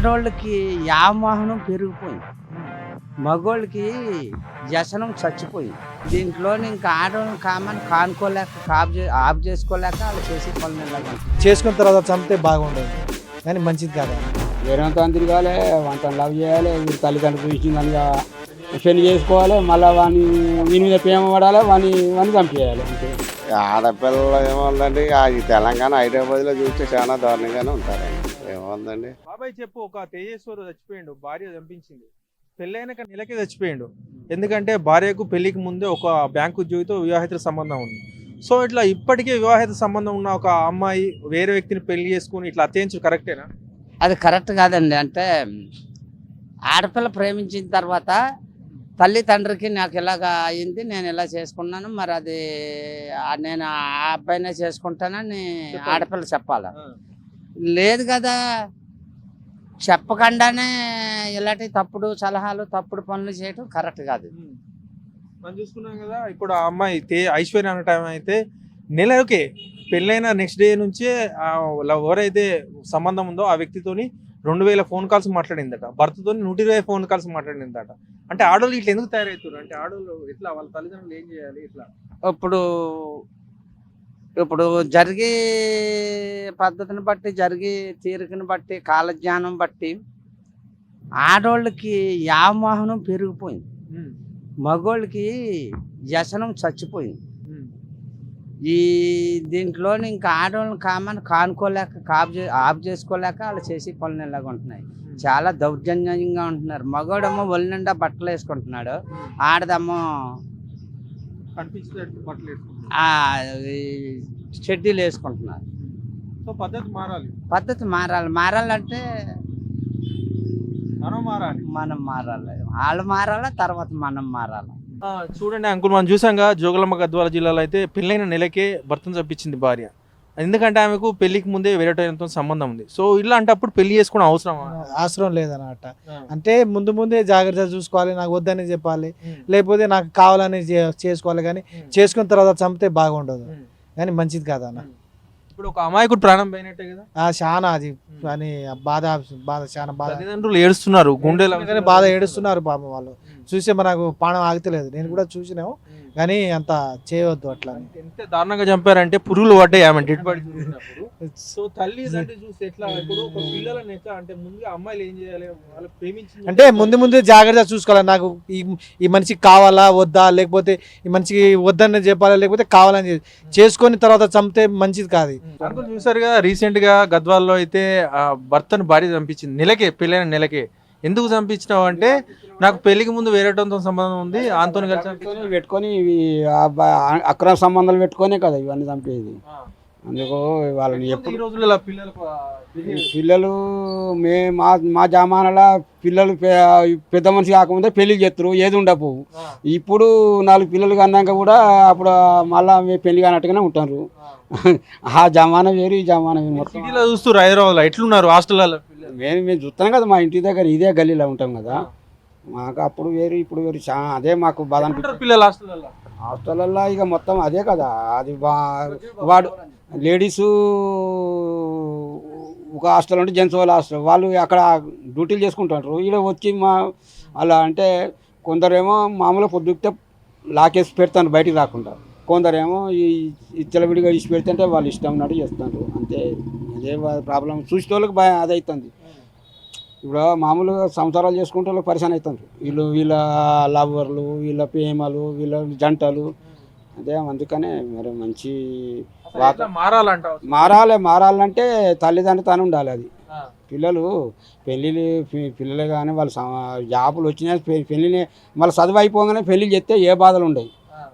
ఆడోళ్ళకి యామోహనం పెరిగిపోయింది. మగోళ్ళకి వ్యసనం చచ్చిపోయింది. దీంట్లో ఇంకా ఆడవాళ్ళని కామని కానుకోలేక కాపు చే ఆపు చేసుకోలేక వాళ్ళు చేసే పనులు చేసుకున్న తర్వాత చంపితే బాగుండదు. కానీ మంచిది కాదు. వేరే తిరగాలి వంట లవ్ చేయాలి వీరి తల్లిదండ్రులు ఇచ్చిందనిగా పెళ్ళి చేసుకోవాలి మళ్ళీ వాని వీని మీద ప్రేమ పడాలి వాని వాని చంపేయాలి అంతే. ఆడపిల్లలు ఏముందండి ఆ ఈ తెలంగాణ హైదరాబాద్లో చూస్తే చాలా దారుణంగానే ఉంటారండి. ఏముందండి బాబాయ్ చెప్పు ఒక తేజేశ్వరు చచ్చిపోయిండు భార్య చంపించింది. పెళ్ళైనాక నెలకే చచ్చిపోయిండు. ఎందుకంటే భార్యకు పెళ్ళికి ముందే ఒక బ్యాంకు ఉద్యోగితో వివాహిత సంబంధం ఉంది. సో ఇట్లా ఇప్పటికే వివాహిత సంబంధం ఉన్న ఒక అమ్మాయి వేరే వ్యక్తిని పెళ్ళి చేసుకుని ఇట్లా అత్యంత కరెక్టేనా? అది కరెక్ట్ కాదండి. అంటే ఆడపిల్ల ప్రేమించిన తర్వాత తల్లి తండ్రికి నాకు ఇలాగ అయింది నేను ఇలా చేసుకున్నాను మరి అది నేను ఆ అబ్బాయినే చేసుకుంటానని. ఆడపిల్ల చెప్పాలి? లేదు కదా. చెప్పకుండానే ఇలాంటి తప్పుడు సలహాలు తప్పుడు పనులు చేయటం కరెక్ట్ కాదు. మనం చూసుకున్నాం కదా ఇప్పుడు ఆ అమ్మాయి తే ఐశ్వర్య అనే టైం అయితే నెలకే పెళ్ళైన నెక్స్ట్ డే నుంచే ఎవరైతే సంబంధం ఉందో ఆ వ్యక్తితోని రెండు వేల ఫోన్ కాల్స్ మాట్లాడిందట. భర్తతో నూట ఇరవై ఫోన్ కాల్స్ మాట్లాడిందట. అంటే ఆడవాళ్ళు ఇట్లా ఎందుకు తయారవుతారు అంటే ఆడవాళ్ళు ఎట్లా వాళ్ళ తల్లిదండ్రులు ఏం చేయాలి ఇట్లా? ఇప్పుడు ఇప్పుడు జరిగే పద్ధతిని బట్టి జరిగే తీరికని బట్టి కాలజ్ఞానం బట్టి ఆడోళ్ళకి యామోహనం పెరిగిపోయింది. మగోళ్ళకి వ్యసనం చచ్చిపోయింది. ఈ దీంట్లో ఇంకా ఆడవాళ్ళని కామని కానుకోలేక కాపు చే ఆపు చేసుకోలేక వాళ్ళు చేసే పనులు ఇలాగ ఉంటున్నాయి. చాలా దౌర్జన్యంగా ఉంటున్నారు. మగోడేమో ఒళ్ళు నిండా బట్టలు వేసుకుంటున్నాడు ఆడదేమో కనిపించేటట్టు బట్టలు ఈ షెడ్యూల్ వేసుకుంటున్నారు. సో పద్ధతి మారాలి. పద్ధతి మారాలి. మారాలంటే మనం మారాలి. మనం మారాలి. వాళ్ళు మారాలా తర్వాత మనం మారాలి. చూడండి అంకుల్ మనం చూసాంగా జోగులమ్మ గద్వాల జిల్లాలో అయితే పెళ్ళైన నెలకే భర్తను చంపించింది భార్య. ఎందుకంటే ఆమెకు పెళ్ళికి ముందే వేరేటతో సంబంధం ఉంది. సో ఇలాంటప్పుడు పెళ్ళి చేసుకోవడం అవసరమా? అవసరం లేదన్నమాట. అంటే ముందు ముందే జాగ్రత్త చూసుకోవాలి నాకు వద్దని చెప్పాలి. లేకపోతే నాకు కావాలని చేసుకోవాలి కానీ చేసుకున్న తర్వాత చంపితే బాగుండదు. కానీ మంచిది కాదన్న ఇప్పుడు ఒక అమాయకుడు ప్రాణం పోయినట్టే కదా? చాలా అది అని బాధ బాధ చాలా బాధ. తల్లిదండ్రులు ఏడుస్తున్నారు గుండెలు బాధ ఏడుస్తున్నారు పాపం వాళ్ళు. చూస్తే మనకు ప్రాణం ఆగుతలేదు. నేను కూడా చూసినాము. కానీ అంత చేయవద్దు అట్లా. ఎంత దారుణంగా చంపారంటే పురుగులు పడ్డాయి ఆమె డెడ్ బాడీ సో తల్లి చూస్తే ఎట్లా ఇప్పుడు పిల్లలని ఎట్లా అంటే ముందుగా అమ్మాయిలు ఏం చేయాలి? వాళ్ళు ప్రేమించి అంటే ముందు ముందే జాగ్రత్త చూసుకోవాలి. నాకు ఈ ఈ మనిషికి కావాలా వద్దా? లేకపోతే ఈ మనిషికి వద్దని చెప్పాలా? లేకపోతే కావాలని. చేసుకొని తర్వాత చంపితే మంచిది కాదు. అంకుల్ చూసారు కదా రీసెంట్గా గద్వాల్లో అయితే భర్తను భార్య చంపించింది. నెలకే పెళ్ళైన నెలకే. ఎందుకు చంపించినావు అంటే నాకు పెళ్ళికి ముందు వేరేటంతో సంబంధం ఉంది ఆంతోని కలిసి. పెట్టుకొని అక్రమ సంబంధాలు పెట్టుకొనే కదా ఇవన్నీ చంపేది. అందుకు వాళ్ళని ఎప్పుడు. పిల్లలు మే మా మా జమానాల పిల్లలు పెద్ద మనిషి కాకముందే పెళ్ళి చేస్తారు ఏది ఉండపోవు ఆ, ఇప్పుడు నాలుగు పిల్లలు కన్నాక కూడా అప్పుడు మళ్ళా మేము పెళ్ళి కానట్టుగానే ఉంటారు. ఆ. జమానా వేరు ఈ జమానా వేరు మొత్తం. చూస్తారు హైదరాబాద్లో ఎట్లున్నారు హాస్టల్లో మేము మేము చూస్తాం కదా మా ఇంటి దగ్గర ఇదే గల్లీలో ఉంటాం కదా. మాకు అప్పుడు వేరు ఇప్పుడు వేరు. చా అదే మాకు బాధ పిల్లలు హాస్టల్లో హాస్టల్లో ఇక మొత్తం అదే కదా. అది బా వాడు లేడీసు ఒక హాస్టల్ అంటే జెంట్స్ వాళ్ళ హాస్టల్. వాళ్ళు అక్కడ డ్యూటీలు చేసుకుంటారు. ఈడ వచ్చి మా అలా అంటే కొందరేమో మామూలుగా పొద్దుకితే లాకేసి పెడతాను బయటికి రాకుండా. కొందరేమో ఈ ఇచ్చలవిడిగా ఇచ్చి పెడితే వాళ్ళు ఇష్టం ఉన్నట్టు చేస్తారు. అంతే. అదే ప్రాబ్లం. చూసే వాళ్ళకి భయం అదే అవుతుంది ఇప్పుడు మామూలుగా సంసారాలు చేసుకుంటే వాళ్ళకి పరిశాన్ అవుతుంది వీళ్ళు వీళ్ళ లవర్లు వీళ్ళ ప్రేమలు వీళ్ళ జంటలు. అదే అందుకనే మరి మంచి మారాలంటావు? మారాలి మారాలంటే తల్లిదండ్రులు తాను ఉండాలి అది. పిల్లలు పెళ్ళిళ్ళు పిల్లలు కానీ వాళ్ళు జాబులు వచ్చినాయి పె- పెళ్ళిని మళ్ళీ చదువు అయిపోగానే పెళ్ళి చేస్తే ఏ బాధలు ఉండవు.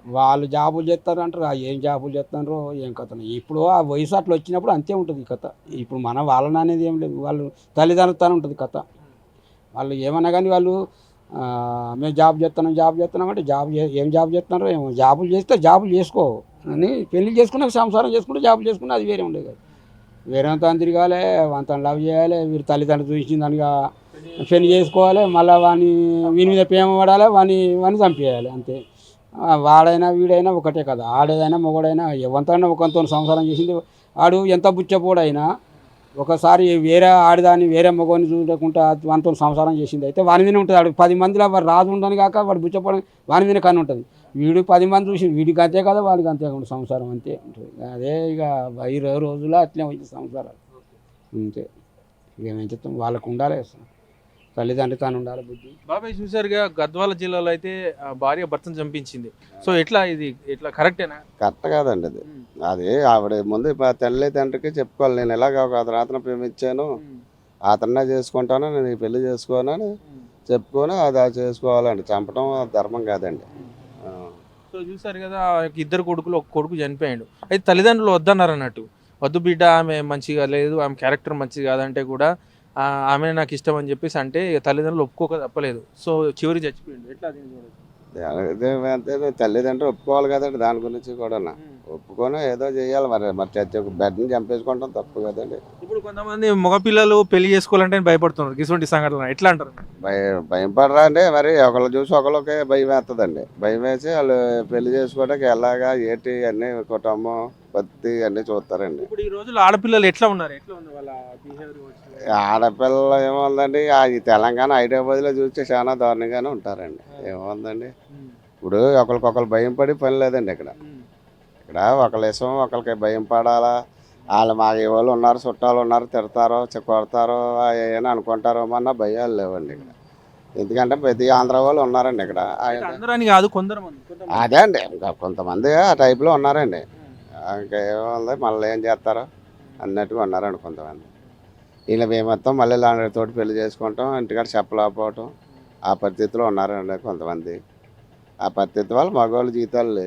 వాళ్ళు జాబులు చేస్తారు అంటారు ఏం జాబులు చేస్తారో ఏం కథ ఇప్పుడు ఆ వయసు అట్లా వచ్చినప్పుడు అంతే ఉంటుంది కథ. ఇప్పుడు మన వాళ్ళని అనేది ఏం లేదు. వాళ్ళు తల్లిదండ్రులతో ఉంటుంది కథ. వాళ్ళు ఏమన్నా కానీ వాళ్ళు మేము జాబ్ చేస్తున్నాం జాబ్ చేస్తున్నాం అంటే జాబ్ ఏం జాబ్ చేస్తున్నారో ఏమో. జాబులు చేస్తే జాబులు చేసుకో. అని పెళ్ళి చేసుకున్నాక సంసారం చేసుకుంటే జాబులు చేసుకుంటే అది వేరే ఉండేది కదా. వేరే తాను తిరగాలి వంతను లవ్ చేయాలి వీరి తల్లిదండ్రులు చూసిన దానిగా పెళ్ళి చేసుకోవాలి మళ్ళీ వాని వీని మీద ప్రేమ పడాలి వాని వాని చంపేయాలి అంతే. వాడైనా వీడైనా ఒకటే కదా. ఆడేదైనా మొగడైనా ఎవరితోనైనా ఒకరితో సంసారం చేసింది ఆడు ఎంత బుచ్చపోడైనా ఒకసారి వేరే ఆడదాన్ని వేరే మగవాడిని చూడకుండా వానితో సంసారం చేసింది అయితే వాని మీద ఉంటుంది. వాడు పది మందిలో వాడు రాదు ఉండని కాక వాడు బుచ్చపడి వాని మీద కన్ను ఉంటుంది. వీడు పది మంది చూసి వీడికి అంతే కదా వాడికి అంతే ఉంటుంది సంసారం అంతే ఉంటుంది. అదే ఇక ఇరవై రోజుల్లో అట్లే వచ్చి సంసారాలు. అంతే. ఇక ఏమేం చెప్తాం? వాళ్ళకు ఉండాలి తల్లిదండ్రి తాను ఉండాలి బుద్ధి. బాబాయ్ చూసారుగా గద్వాల జిల్లాలో అయితే ఆ భార్య భర్తను చంపించింది. సో ఎట్లా ఇది? ఎట్లా కరెక్టేనా? కరెక్ట్ కాదండి అది. అది ఆవిడ ముందు తల్లి తండ్రికి చెప్పుకోవాలి. నేను ఎలాగ ఒక అతను ప్రేమించాను అతన్నే చేసుకుంటాను నేను ఈ పెళ్ళి చేసుకోనని చెప్పుకొని అది అది చేసుకోవాలండి. చంపడం ధర్మం కాదండి. సో చూసారు కదా ఆ యొక్క ఇద్దరు కొడుకులు ఒక కొడుకు చనిపోయాడు. అయితే తల్లిదండ్రులు వద్దన్నారు అన్నట్టు. వద్దు బిడ్డ ఆమె మంచిగా లేదు ఆమె క్యారెక్టర్ మంచిది కాదంటే కూడా ఆమె నాకు ఇష్టం అని చెప్పేసి అంటే ఇక తల్లిదండ్రులు ఒప్పుకోక తప్పలేదు సో చివరి చచ్చిపోయిండు. ఎట్లా దీన్ని చూడొచ్చు? అదే అంతే తల్లిదండ్రులు ఒప్పుకోవాలి కదండి దాని గురించి కూడా ఒప్పుకొని ఏదో చేయాలి మరి. మరి చచ్చి బెడ్ని చంపేసుకుంటాం తప్పు కదండి. ఇప్పుడు కొంతమంది మగపిల్లలు పెళ్ళి చేసుకోవాలంటే భయపడుతున్నారు ఇటువంటి సంఘటన ఎట్లా అంటారు? భయ భయం పడరా అంటే మరి ఒకళ్ళు చూసి ఒకళ్ళకే భయం వేస్తుందండి భయం వేసి వాళ్ళు పెళ్ళి చేసుకోవడానికి ఎలాగా ఏంటి అన్ని కుటుంబం పత్తి అన్ని చూస్తారండి. ఇప్పుడు ఈ రోజుల్లో ఆడపిల్లలు ఎట్లా ఉన్నారు? ఎట్లా ఉంది వాళ్ళ బిహేవియర్ ఆడపిల్ల ఏముందండి? ఈ తెలంగాణ హైదరాబాద్లో చూస్తే చాలా దారుణంగానే ఉంటారండి. ఏముందండి? ఇప్పుడు ఒకరికొకరు భయం పడి పని లేదండి ఇక్కడ. ఇక్కడ ఒకళ్ళ ఇష్టం ఒకరికి భయం పడాలా? వాళ్ళు మాకు వాళ్ళు ఉన్నారు చుట్టాలు ఉన్నారు తిడతారో కొడతారో ఏమైనా అనుకుంటారో అన్న భయాలు లేవండి ఇక్కడ. ఎందుకంటే ప్రతి ఆంధ్ర వాళ్ళు ఉన్నారండి ఇక్కడ. కాదు. అదే అండి ఇంకా కొంతమంది ఆ టైప్లో ఉన్నారండి. ఇంకా ఏముంది మళ్ళీ ఏం చేస్తారో? అన్నట్టుగా ఉన్నారండి కొంతమంది. వీళ్ళ మేమొత్తం మళ్ళీ తోటి పెళ్ళి చేసుకుంటాం ఇంటికాడ చెప్పలేకపోవటం. ఆ పరిస్థితిలో ఉన్నారండి కొంతమంది. ఆ పరిస్థితి వల్ల మగవాళ్ళ జీవితాలు